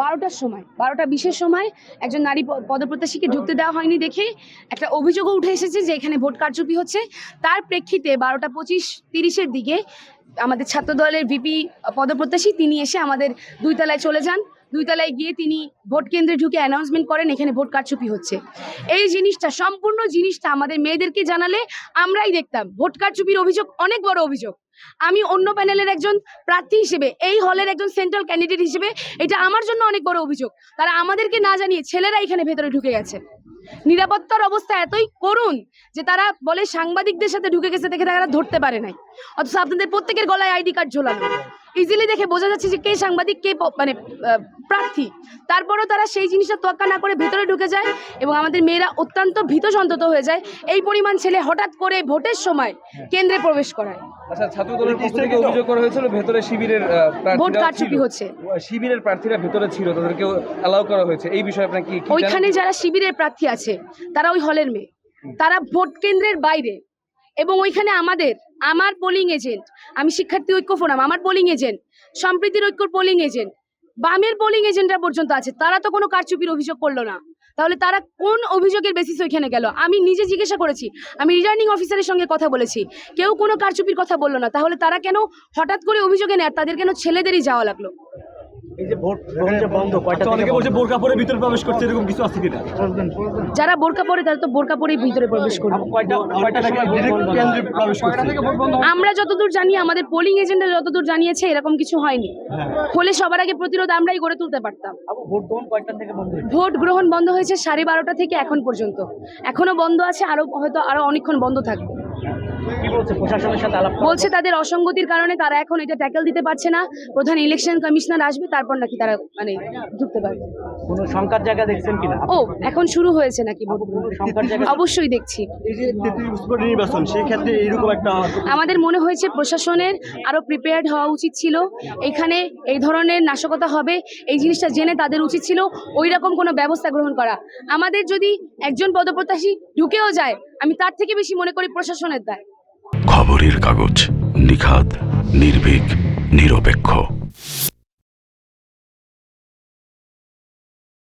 বারোটার সময়, বারোটা বিশের সময় একজন নারী পদপ্রত্যাশীকে ঢুকতে দেওয়া হয়নি দেখে একটা অভিযোগও উঠে এসেছে যে এখানে ভোট কারচুপি হচ্ছে। তার প্রেক্ষিতে বারোটা পঁচিশ তিরিশের দিকে আমাদের ছাত্র দলের ভিপি পদপ্রত্যাশী, তিনি এসে আমাদের দুই তলায় চলে যান। দুই তলায় গিয়ে তিনি ভোট কেন্দ্রে ঢুকে অ্যানাউন্সমেন্ট করেন, এখানে ভোট কারচুপি হচ্ছে। এই জিনিসটা, সম্পূর্ণ জিনিসটা আমাদের মেয়েদেরকে জানালে আমরাই দেখতাম। ভোট কারচুপির অভিযোগ অনেক বড় অভিযোগ। আমি অন্য প্যানেলের একজন প্রার্থী হিসেবে, এই হলের একজন সেন্ট্রাল ক্যান্ডিডেট হিসেবে, এটা আমার জন্য অনেক বড় অভিযোগ। তারা আমাদেরকে না জানিয়ে ছেলেরা এখানে ভেতরে ঢুকে গেছে। নিরাপত্তার অবস্থা এতই করুন যে তারা বলে সাংবাদিকদের সাথে ঢুকে গেছে দেখে তারা ধরতে পারে নাই। অথচ আপনাদের প্রত্যেকের গলায় আইডি কার্ড ঝোলানো। ইজিলি দেখে বোঝা যাচ্ছে যে কে সাংবাদিক কে মানে প্রার্থী। তারপরেও তারা সেই জিনিসটা তোয়াক্কা না করে ভেতরে ঢুকে যায় এবং আমাদের মেয়েরা অত্যন্ত ভীত সন্তত হয়ে যায়। এই পরিমাণ ছেলে হঠাৎ করে ভোটের সময় কেন্দ্রে প্রবেশ করায়। আচ্ছা ছাত্র দলের পক্ষ থেকে অভিযোগ করা হয়েছিল ভেতরে শিবিরের ভোট কারচুপি হচ্ছে। শিবিরের প্রার্থীরা ভেতরে ছিল তাদেরকেও অ্যালাউ করা হয়েছে। এই বিষয়ে আপনার কি কি ওইখানে যারা শিবিরের প্রার্থী আছে তারা ওই হলের মেয়ে। তারা ভোট কেন্দ্রের বাইরে এবং ওইখানে আমাদের, আমার পোলিং এজেন্ট আমি শিক্ষার্থী ঐক্য ফোরাম, আমার পোলিং এজেন্ট সম্প্রীতির ঐক্যর পোলিং এজেন্ট বামের পোলিং এজেন্টরা পর্যন্ত আছে, তারা তো কোনো কারচুপির অভিযোগ করল না। তাহলে তারা কোন অভিযোগের বেসিস ওইখানে গেল? আমি নিজে জিজ্ঞাসা করেছি, আমি রিটার্নিং অফিসারের সঙ্গে কথা বলেছি, কেউ কোনো কারচুপির কথা বলল না, তাহলে তারা কেন হঠাৎ করে অভিযোগে নেয় তাদের কেন ছেলেদেরই যাওয়া লাগল? এই যে ভোট গ্রহণ যে বন্ধ কয়টা আচ্ছা, অনেকে বলছে বোরকা পরে ভিতরে প্রবেশ করছে এরকম কিছু আছে কিনা? যারা বোরকা পরে তারা তো বোরকা পরেই ভিতরে প্রবেশ করবে। করছে? আমরা যতদূর জানি আমাদের পোলিং এজেন্টরা যতদূর জানিয়েছে এরকম কিছু হয়নি। হলে সবার আগে প্রতিরোধ আমরাই গড়ে তুলতে পারতাম। ভোট গ্রহণ বন্ধ হয়েছে? ভোট গ্রহণ বন্ধ হয়েছে সাড়ে বারোটা থেকে এখন পর্যন্ত। এখনও বন্ধ আছে আরও হয়তো আরও অনেকক্ষণ বন্ধ থাকবে। বলছে? প্রশাসনের সাথে আলাপ করা। বলছে তাদের অসঙ্গতির কারণে তারা এখন এটা ট্যাকেল দিতে পারছে না। প্রধান ইলেকশন কমিশনার আসবে তারপর নাকি তারা মানে ঢুকতে পারবে। কোনো শঙ্কার জায়গা দেখছেন কিনা? ও এখন শুরু হয়েছে নাকি অবশ্যই দেখছি। এই যে তেত্রিশ কোটি নির্বাচন সেই ক্ষেত্রে এইরকম একটা আমাদের মনে হয়েছে প্রশাসনের আরও প্রিপেয়ার্ড হওয়া উচিত ছিল। এখানে এই ধরনের নাশকতা হবে এই জিনিসটা জেনে তাদের উচিত ছিল। ওই রকম কোনো ব্যবস্থা গ্রহণ করা। আমাদের যদি একজন পদপ্রত্যাশী ঢুকেও যায় আমি তার থেকে বেশি মনে করি প্রশাসনের দায়। খবরের কাগজ নিখাদ নির্ভীক নিরপেক্ষ।